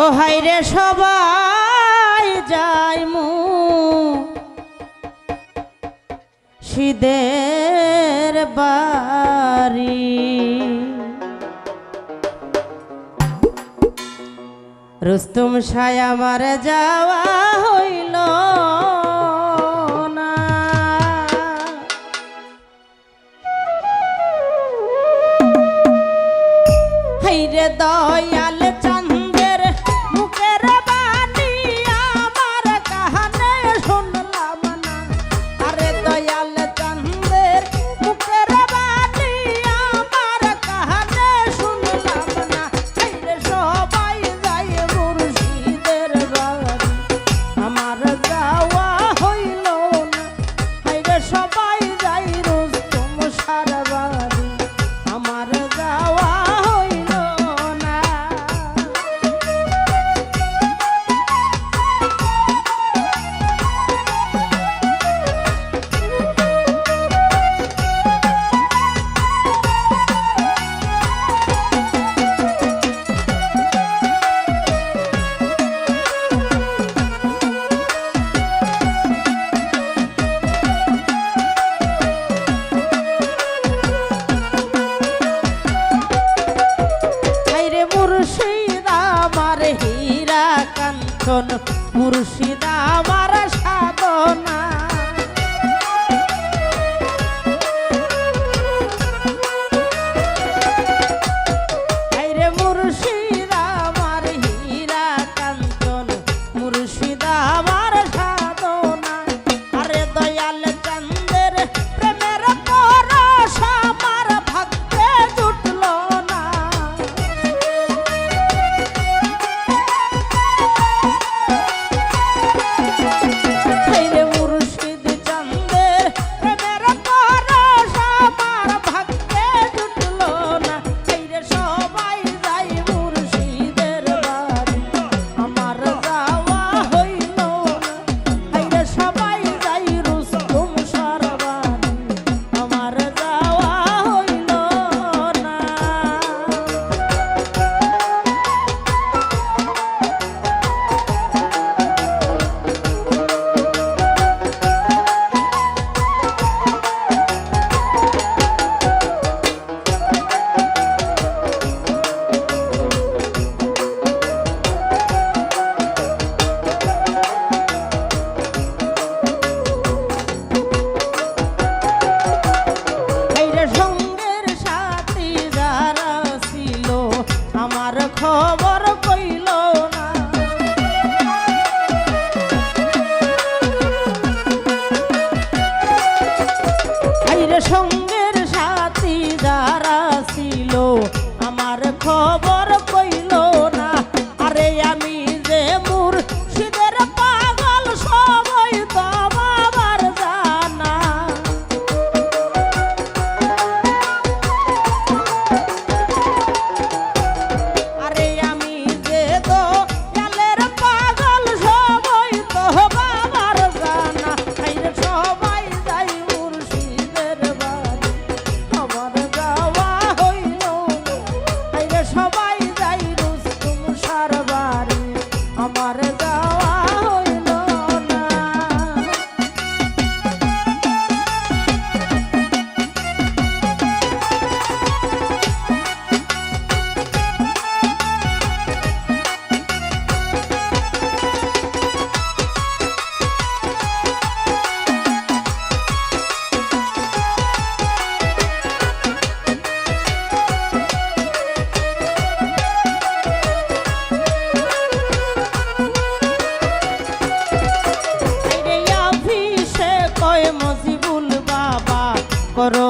ও high রে সবাই যাই মু। সিদের বাড়ি। রুস্তুম সায়া আমার যাওয়া হইল দয়াল হব করো